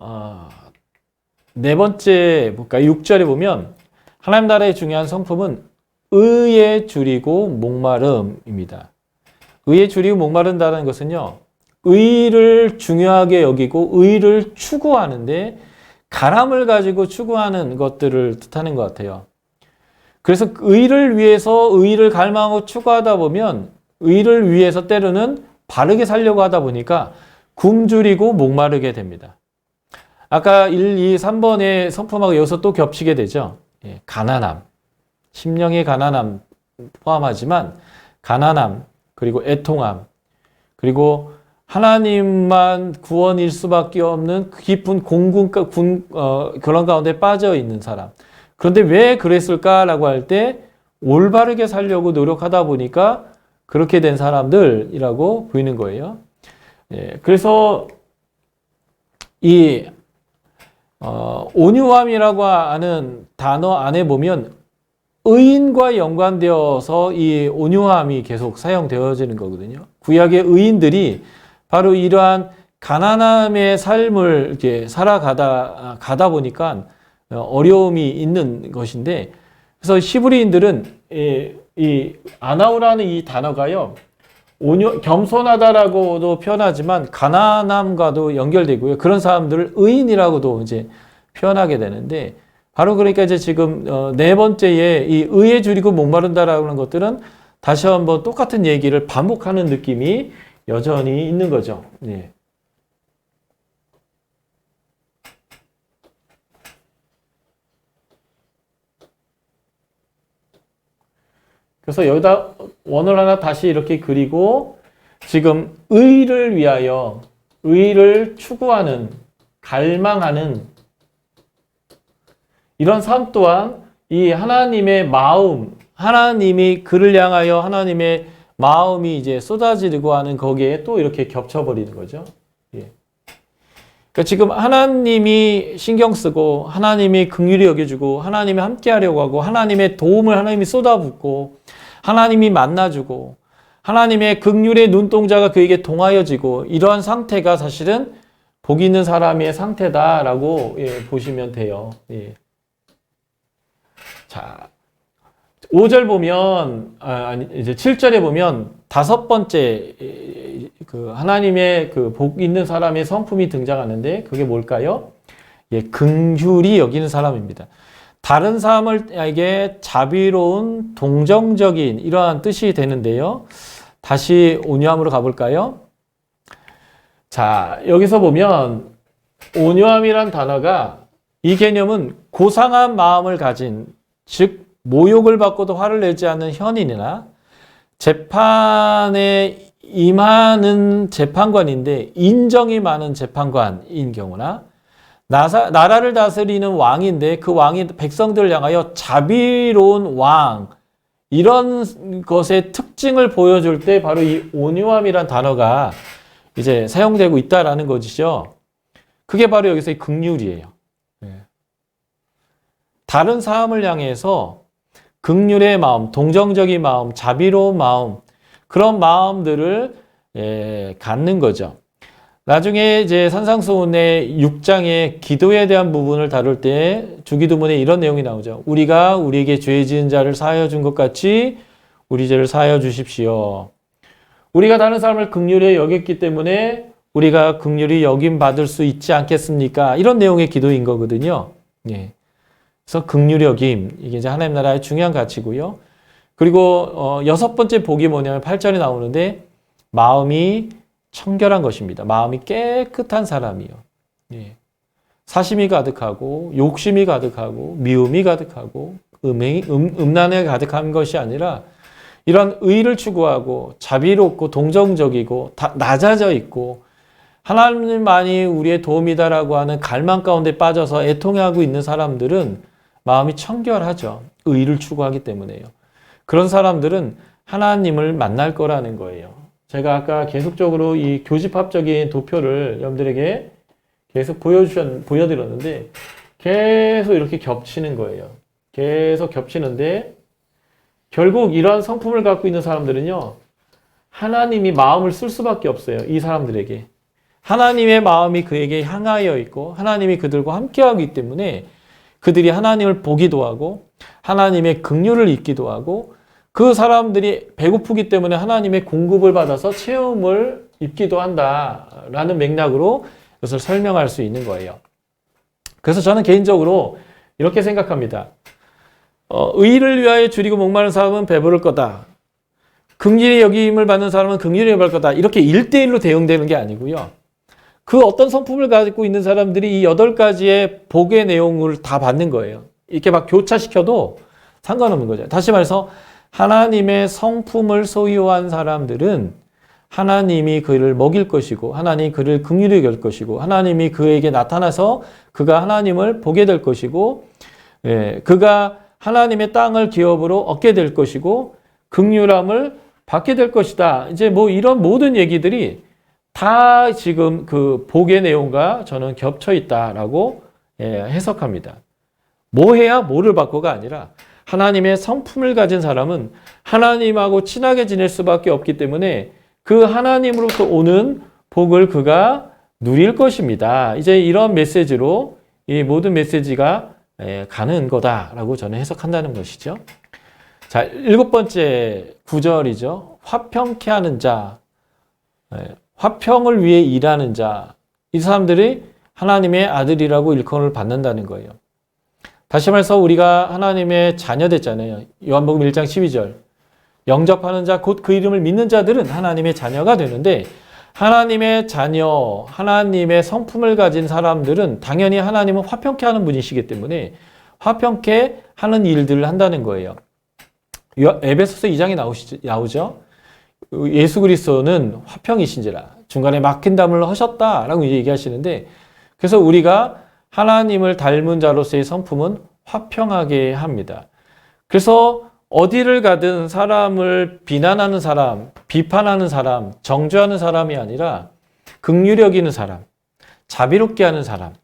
어, 네 번째 볼까 6절에 보면 하나님 나라의 중요한 성품은 의에 줄이고 목마름입니다. 의에 줄이고 목마른다는 것은요. 의를 중요하게 여기고 의를 추구하는데 가람을 가지고 추구하는 것들을 뜻하는 것 같아요. 그래서 의를 위해서 의를 갈망하고 추구하다 보면 의를 위해서 때로는 바르게 살려고 하다 보니까 굶주리고 목마르게 됩니다. 아까 1, 2, 3번의 성품하고 여기서 또 겹치게 되죠. 예, 가난함. 심령의 가난함 포함하지만 가난함, 그리고 애통함, 그리고 하나님만 구원일 수밖에 없는 깊은 공군, 군, 어, 그런 가운데 빠져 있는 사람. 그런데 왜 그랬을까라고 할 때 올바르게 살려고 노력하다 보니까 그렇게 된 사람들이라고 보이는 거예요. 예, 그래서 이 어, 온유함이라고 하는 단어 안에 보면 의인과 연관되어서 이 온유함이 계속 사용되어지는 거거든요. 구약의 의인들이 바로 이러한 가난함의 삶을 이렇게 살아가다 가다 보니까 어려움이 있는 것인데 그래서 시브리인들은 이, 이 아나우라는 이 단어가요. 온유, 겸손하다라고도 표현하지만 가난함과도 연결되고요. 그런 사람들을 의인이라고도 이제 표현하게 되는데 바로 그러니까 이제 지금 어, 네 번째에 이 의에 줄이고 목마른다라는 것들은 다시 한번 똑같은 얘기를 반복하는 느낌이 여전히 있는 거죠. 예. 그래서 여기다 원을 하나 다시 이렇게 그리고 지금 의를 위하여 의를 추구하는 갈망하는 이런 삶 또한 이 하나님의 마음, 하나님이 그를 향하여 하나님의 마음이 이제 쏟아지고 하는 거기에 또 이렇게 겹쳐버리는 거죠. 예. 그러니까 지금 하나님이 신경 쓰고 하나님이 긍휼히 여겨주고 하나님이 함께하려고 하고 하나님의 도움을 하나님이 쏟아붓고 하나님이 만나주고 하나님의 긍휼의 눈동자가 그에게 동하여지고 이러한 상태가 사실은 복 있는 사람의 상태다라고 예, 보시면 돼요. 예. 자, 5절 보면 아, 아니 이제 7절에 보면 다섯 번째 그 하나님의 그 복 있는 사람의 성품이 등장하는데 그게 뭘까요? 예, 긍휼히 여기는 사람입니다. 다른 사람에게 자비로운 동정적인 이러한 뜻이 되는데요. 다시 온유함으로 가볼까요? 자, 여기서 보면 온유함이란 단어가 이 개념은 고상한 마음을 가진 즉 모욕을 받고도 화를 내지 않는 현인이나 재판에 임하는 재판관인데 인정이 많은 재판관인 경우나 나사, 나라를 다스리는 왕인데 그 왕이 백성들을 향하여 자비로운 왕 이런 것의 특징을 보여줄 때 바로 이 온유함이란 단어가 이제 사용되고 있다라는 것이죠. 그게 바로 여기서 이 극률이에요. 다른 사람을 향해서 극률의 마음, 동정적인 마음, 자비로운 마음, 그런 마음들을 예, 갖는 거죠. 나중에 이제 산상수훈의 6장의 기도에 대한 부분을 다룰 때 주기도문에 이런 내용이 나오죠. 우리가 우리에게 죄 지은 자를 사하여 준 것 같이 우리 죄를 사하여 주십시오. 우리가 다른 사람을 극률에 여겼기 때문에 우리가 극률이 여김 받을 수 있지 않겠습니까? 이런 내용의 기도인 거거든요. 예. 그래서 여김 이게 이제 하나님 나라의 중요한 가치고요. 그리고 어, 여섯 번째 복이 뭐냐면 8절에 나오는데 마음이 청결한 것입니다. 마음이 깨끗한 사람이요. 예. 사심이 가득하고 욕심이 가득하고 미움이 가득하고 음행, 음, 음란에 가득한 것이 아니라 이런 의를 추구하고 자비롭고 동정적이고 다, 낮아져 있고 하나님만이 우리의 도움이다라고 하는 갈망 가운데 빠져서 애통하고 있는 사람들은 마음이 청결하죠. 의를 추구하기 때문에요. 그런 사람들은 하나님을 만날 거라는 거예요. 제가 아까 계속적으로 이 교집합적인 도표를 여러분들에게 계속 보여주셨, 보여드렸는데 계속 이렇게 겹치는 거예요. 계속 겹치는데 결국 이러한 성품을 갖고 있는 사람들은요, 하나님이 마음을 쓸 수밖에 없어요. 이 사람들에게. 하나님의 마음이 그에게 향하여 있고 하나님이 그들과 함께하기 때문에 그들이 하나님을 보기도 하고 하나님의 긍휼을 잊기도 하고 그 사람들이 배고프기 때문에 하나님의 공급을 받아서 체험을 입기도 한다라는 맥락으로 이것을 설명할 수 있는 거예요. 그래서 저는 개인적으로 이렇게 생각합니다. 어, 의를 위하여 줄이고 목마른 사람은 배부를 거다. 긍휼히 여김을 받는 사람은 긍휼히 여김을 받을 거다. 이렇게 일대일로 대응되는 게 아니고요. 그 어떤 성품을 가지고 있는 사람들이 이 여덟 가지의 복의 내용을 다 받는 거예요. 이렇게 막 교차시켜도 상관없는 거죠. 다시 말해서 하나님의 성품을 소유한 사람들은 하나님이 그를 먹일 것이고 하나님이 그를 긍휼히 여길 것이고 하나님이 그에게 나타나서 그가 하나님을 보게 될 것이고 예, 그가 하나님의 땅을 기업으로 얻게 될 것이고 긍휼함을 받게 될 것이다. 이제 뭐 이런 모든 얘기들이 다 지금 그 복의 내용과 저는 겹쳐 있다라고 예, 해석합니다. 뭐 해야 뭐를 받고가 아니라 하나님의 성품을 가진 사람은 하나님하고 친하게 지낼 수밖에 없기 때문에 그 하나님으로부터 오는 복을 그가 누릴 것입니다. 이제 이런 메시지로 이 모든 메시지가 예, 가는 거다라고 저는 해석한다는 것이죠. 자, 일곱 번째 구절이죠. 화평케 하는 자. 예, 화평을 위해 일하는 자. 이 사람들이 하나님의 아들이라고 일컬을 받는다는 거예요. 다시 말해서 우리가 하나님의 자녀 됐잖아요. 요한복음 1장 12절. 영접하는 자, 곧 그 이름을 믿는 자들은 하나님의 자녀가 되는데, 하나님의 자녀, 하나님의 성품을 가진 사람들은 당연히 하나님은 화평케 하는 분이시기 때문에 화평케 하는 일들을 한다는 거예요. 요- 에베소서 2장에 나오시, 나오죠. 예수 그리스도는 화평이신지라 중간에 막힌 담을 하셨다라고 얘기하시는데 그래서 우리가 하나님을 닮은 자로서의 성품은 화평하게 합니다. 그래서 어디를 가든 사람을 비난하는 사람, 비판하는 사람, 정죄하는 사람이 아니라 극률력 있는 사람, 자비롭게 하는 사람.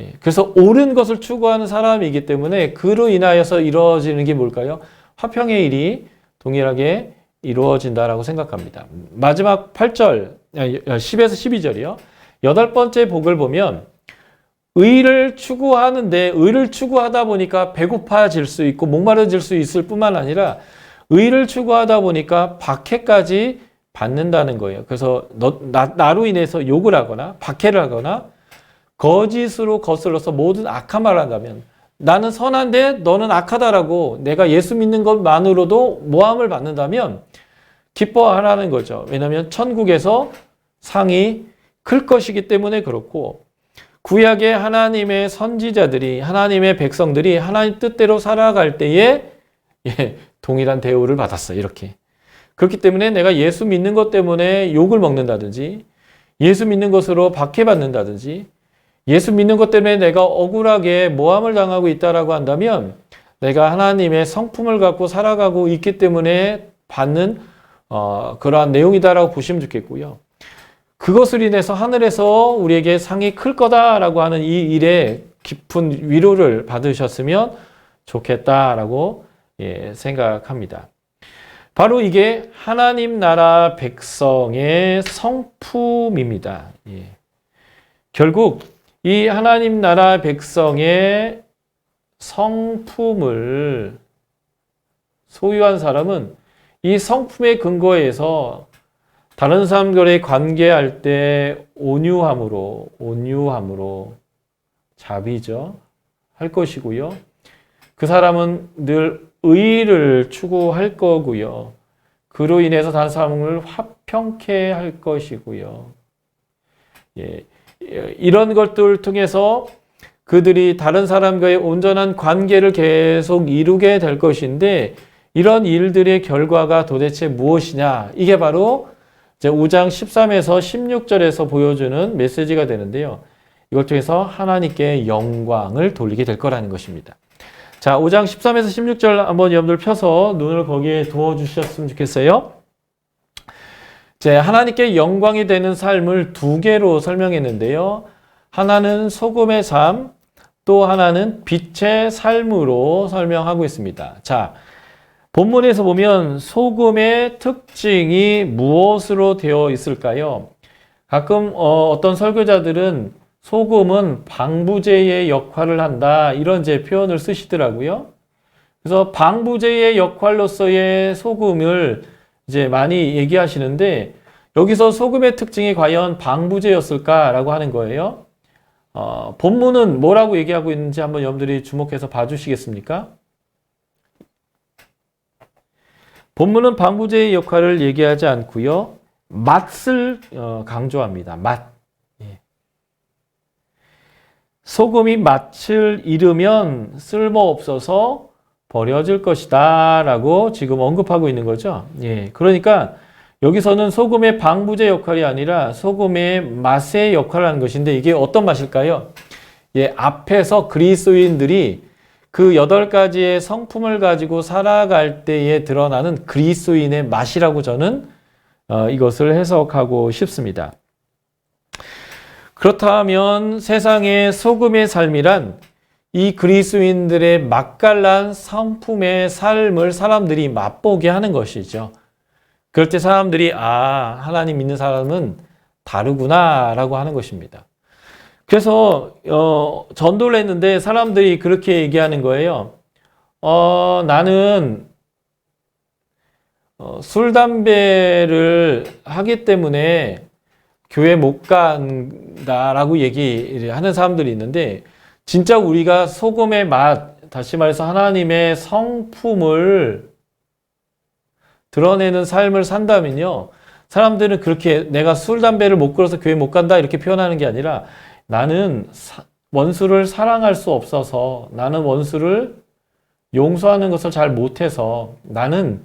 예, 그래서 옳은 것을 추구하는 사람이기 때문에 그로 인하여서 이루어지는 게 뭘까요? 화평의 일이 동일하게 이루어진다라고 생각합니다. 마지막 8절, 10에서 12절이요. 여덟 번째 복을 보면 의를 추구하는데 의를 추구하다 보니까 배고파질 수 있고 목마르질 수 있을 뿐만 아니라 의를 추구하다 보니까 박해까지 받는다는 거예요. 그래서 너, 나, 나로 인해서 욕을 하거나 박해를 하거나 거짓으로 거슬러서 모든 악한 말을 한다면 나는 선한데 너는 악하다라고 내가 예수 믿는 것만으로도 모함을 받는다면 기뻐하라는 거죠. 왜냐하면 천국에서 상이 클 것이기 때문에 그렇고 구약의 하나님의 선지자들이 하나님의 백성들이 하나님 뜻대로 살아갈 때에 예, 동일한 대우를 받았어 이렇게 그렇기 때문에 내가 예수 믿는 것 때문에 욕을 먹는다든지 예수 믿는 것으로 박해받는다든지 예수 믿는 것 때문에 내가 억울하게 모함을 당하고 있다라고 한다면 내가 하나님의 성품을 갖고 살아가고 있기 때문에 받는 어, 그러한 내용이다라고 보시면 좋겠고요. 그것을 인해서 하늘에서 우리에게 상이 클 거다라고 하는 이 일에 깊은 위로를 받으셨으면 좋겠다라고 예, 생각합니다. 바로 이게 하나님 나라 백성의 성품입니다. 예. 결국 이 하나님 나라 백성의 성품을 소유한 사람은 이 성품의 근거에서 다른 사람들의 관계할 때 온유함으로, 온유함으로, 자비죠. 할 것이고요. 그 사람은 늘 의를 추구할 거고요. 그로 인해서 다른 사람을 화평케 할 것이고요. 예, 이런 것들을 통해서 그들이 다른 사람과의 온전한 관계를 계속 이루게 될 것인데 이런 일들의 결과가 도대체 무엇이냐? 이게 바로 이제 5장 13에서 16절에서 보여주는 메시지가 되는데요. 이걸 통해서 하나님께 영광을 돌리게 될 거라는 것입니다. 자, 5장 13에서 16절 한번 여러분들 펴서 눈을 거기에 두어 주셨으면 좋겠어요. 제 하나님께 영광이 되는 삶을 두 개로 설명했는데요. 하나는 소금의 삶, 또 하나는 빛의 삶으로 설명하고 있습니다. 자, 본문에서 보면 소금의 특징이 무엇으로 되어 있을까요? 가끔 어, 어떤 설교자들은 소금은 방부제의 역할을 한다 이런 이제 표현을 쓰시더라고요. 그래서 방부제의 역할로서의 소금을 이제 많이 얘기하시는데 여기서 소금의 특징이 과연 방부제였을까라고 하는 거예요. 어, 본문은 뭐라고 얘기하고 있는지 한번 여러분들이 주목해서 봐주시겠습니까? 본문은 방부제의 역할을 얘기하지 않고요. 맛을 어, 강조합니다. 맛. 예. 소금이 맛을 잃으면 쓸모없어서 버려질 것이다 라고 지금 언급하고 있는 거죠. 예. 그러니까 여기서는 소금의 방부제 역할이 아니라 소금의 맛의 역할을 하는 것인데 이게 어떤 맛일까요? 예, 앞에서 그리스도인들이 그 여덟 가지의 성품을 가지고 살아갈 때에 드러나는 그리스도인의 맛이라고 저는 어, 이것을 해석하고 싶습니다. 그렇다면 세상의 소금의 삶이란 이 그리스도인들의 맛깔난 성품의 삶을 사람들이 맛보게 하는 것이죠. 그럴 때 사람들이 아 하나님 믿는 사람은 다르구나라고 하는 것입니다. 그래서 어, 전도를 했는데 사람들이 그렇게 얘기하는 거예요. 어, 나는 어, 술 담배를 하기 때문에 교회 못 간다라고 얘기를 하는 사람들이 있는데 진짜 우리가 소금의 맛 다시 말해서 하나님의 성품을 드러내는 삶을 산다면요. 사람들은 그렇게 내가 술, 담배를 못 끊어서 교회 못 간다 이렇게 표현하는 게 아니라 나는 사, 원수를 사랑할 수 없어서 나는 원수를 용서하는 것을 잘 못해서 나는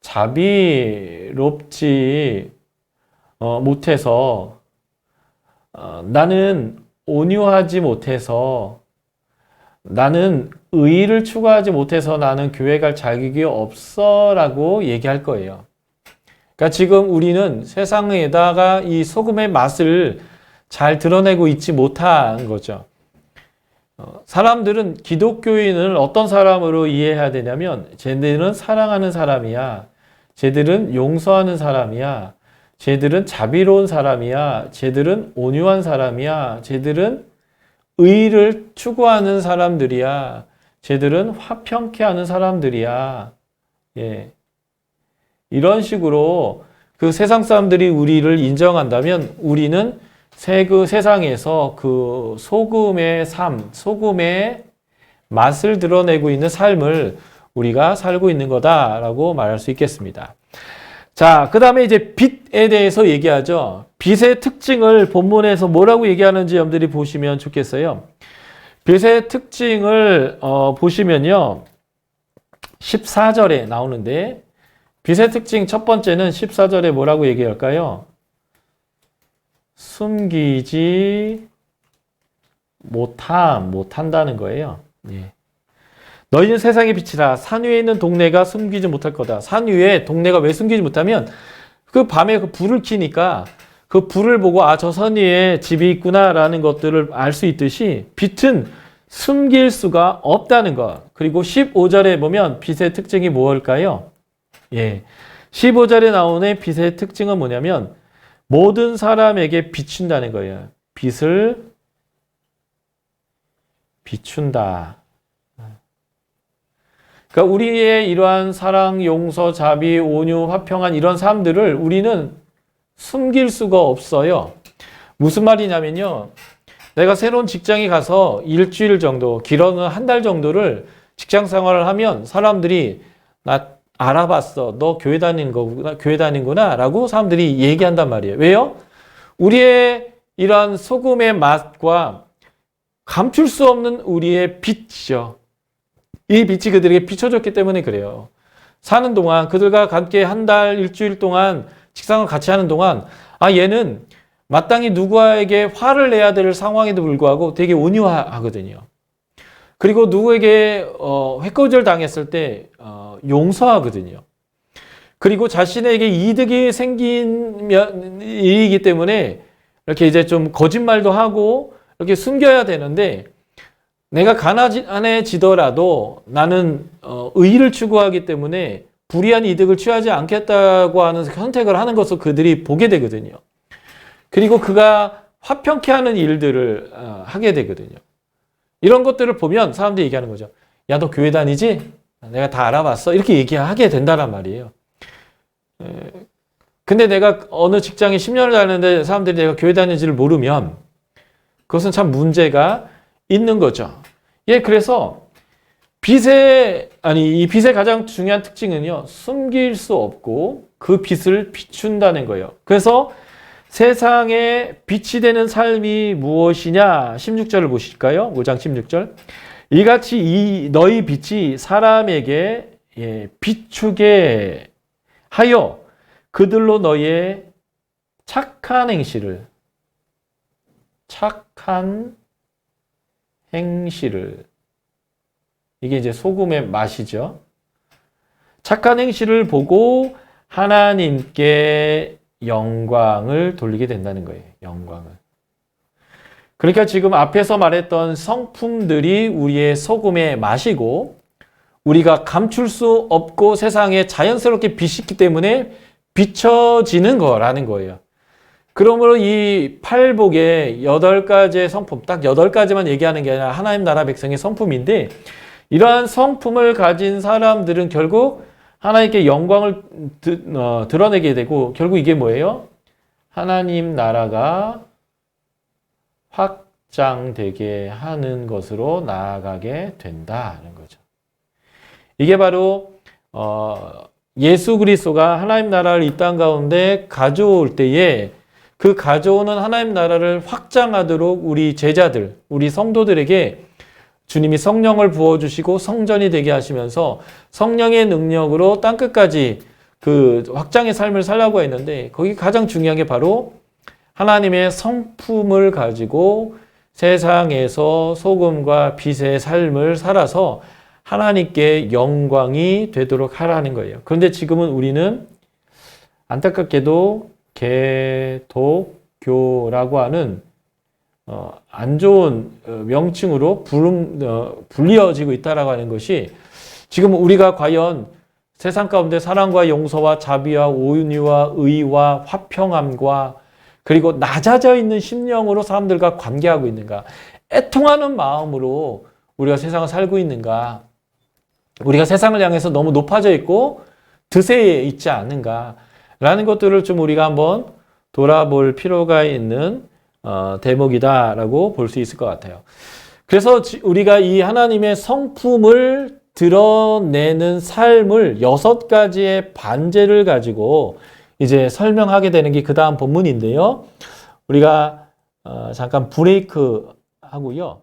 자비롭지 어, 못해서 어, 나는 온유하지 못해서 나는 의의를 추구하지 못해서 나는 교회 갈 자격이 없어라고 얘기할 거예요. 그러니까 지금 우리는 세상에다가 이 소금의 맛을 잘 드러내고 있지 못한 거죠. 어, 사람들은 기독교인을 어떤 사람으로 이해해야 되냐면 쟤들은 사랑하는 사람이야. 쟤들은 용서하는 사람이야. 쟤들은 자비로운 사람이야. 쟤들은 온유한 사람이야. 쟤들은 의를 추구하는 사람들이야. 쟤들은 화평케 하는 사람들이야. 예. 이런 식으로 그 세상 사람들이 우리를 인정한다면 우리는 세, 그 세상에서 그 소금의 삶, 소금의 맛을 드러내고 있는 삶을 우리가 살고 있는 거다라고 말할 수 있겠습니다. 자, 그 다음에 이제 빛에 대해서 얘기하죠. 빛의 특징을 본문에서 뭐라고 얘기하는지 여러분들이 보시면 좋겠어요. 빛의 특징을 어, 보시면요. 14절에 나오는데 빛의 특징 첫 번째는 14절에 뭐라고 얘기할까요? 숨기지 못함, 못한다는 거예요. 예. 너희는 세상의 빛이라 산 위에 있는 동네가 숨기지 못할 거다. 산 위에 동네가 왜 숨기지 못하면 그 밤에 그 불을 켜니까 그 불을 보고 아저산 위에 집이 있구나라는 것들을 알 수 있듯이 빛은 숨길 수가 없다는 것. 그리고 15절에 보면 빛의 특징이 무엇일까요? 예. 15절에 나오는 빛의 특징은 뭐냐면 모든 사람에게 비춘다는 거예요. 빛을 비춘다. 그러니까 우리의 이러한 사랑, 용서, 자비, 온유, 화평한 이런 삶들을 우리는 숨길 수가 없어요. 무슨 말이냐면요. 내가 새로운 직장에 가서 일주일 정도, 길어는 한 달 정도를 직장 생활을 하면 사람들이 나 알아봤어. 너 교회 다니는 거구나, 교회 다니는구나. 라고 사람들이 얘기한단 말이에요. 왜요? 우리의 이러한 소금의 맛과 감출 수 없는 우리의 빛이죠. 이 빛이 그들에게 비춰졌기 때문에 그래요. 사는 동안 그들과 함께 한 달, 일주일 동안 식상을 같이 하는 동안 아 얘는 마땅히 누구에게 화를 내야 될 상황에도 불구하고 되게 온유하거든요. 그리고 누구에게 어, 회거절 당했을 때 어, 용서하거든요. 그리고 자신에게 이득이 생긴 일이기 때문에 이렇게 이제 좀 거짓말도 하고 이렇게 숨겨야 되는데 내가 가난해지더라도 나는 어, 의의를 추구하기 때문에 불이한 이득을 취하지 않겠다고 하는 선택을 하는 것을 그들이 보게 되거든요. 그리고 그가 화평케 하는 일들을 어, 하게 되거든요. 이런 것들을 보면 사람들이 얘기하는 거죠. 야, 너 교회 다니지? 내가 다 알아봤어. 이렇게 얘기하게 된다란 말이에요. 에, 근데 내가 어느 직장에 10년을 다녔는데 사람들이 내가 교회 다니지를 모르면 그것은 참 문제가 있는 거죠. 예, 그래서 빛의, 아니, 이 빛의 가장 중요한 특징은요, 숨길 수 없고 그 빛을 비춘다는 거예요. 그래서 세상에 빛이 되는 삶이 무엇이냐? 16절을 보실까요? 5장 16절. 이같이 이 너희 빛이 사람에게 예, 비추게 하여 그들로 너희의 착한 행실을 착한 행실을 이게 이제 소금의 맛이죠. 착한 행실을 보고 하나님께 영광을 돌리게 된다는 거예요. 영광을. 그러니까 지금 앞에서 말했던 성품들이 우리의 소금의 맛이고 우리가 감출 수 없고 세상에 자연스럽게 빛있기 때문에 비춰지는 거라는 거예요. 그러므로 이 팔복의 여덟 가지의 성품, 딱 여덟 가지만 얘기하는 게 아니라 하나님 나라 백성의 성품인데 이러한 성품을 가진 사람들은 결국 하나님께 영광을 드, 어, 드러내게 되고 결국 이게 뭐예요? 하나님 나라가 확장되게 하는 것으로 나아가게 된다는 거죠. 이게 바로 어, 예수 그리스도가 하나님 나라를 이 땅 가운데 가져올 때에 그 가져오는 하나님 나라를 확장하도록 우리 제자들, 우리 성도들에게 주님이 성령을 부어주시고 성전이 되게 하시면서 성령의 능력으로 땅끝까지 그 확장의 삶을 살라고 했는데 거기 가장 중요한 게 바로 하나님의 성품을 가지고 세상에서 소금과 빛의 삶을 살아서 하나님께 영광이 되도록 하라는 거예요. 그런데 지금은 우리는 안타깝게도 개독교라고 하는 어, 안 좋은 어, 명칭으로 부름, 어, 불리어지고 있다라고 하는 것이 지금 우리가 과연 세상 가운데 사랑과 용서와 자비와 오윤희와 의와 화평함과 그리고 낮아져 있는 심령으로 사람들과 관계하고 있는가? 애통하는 마음으로 우리가 세상을 살고 있는가? 우리가 세상을 향해서 너무 높아져 있고 드세에 있지 않는가? 라는 것들을 좀 우리가 한번 돌아볼 필요가 있는 어, 대목이다라고 볼 수 있을 것 같아요. 그래서 우리가 이 하나님의 성품을 드러내는 삶을 여섯 가지의 반제를 가지고 이제 설명하게 되는 게 그 다음 본문인데요. 우리가 어, 잠깐 브레이크 하고요.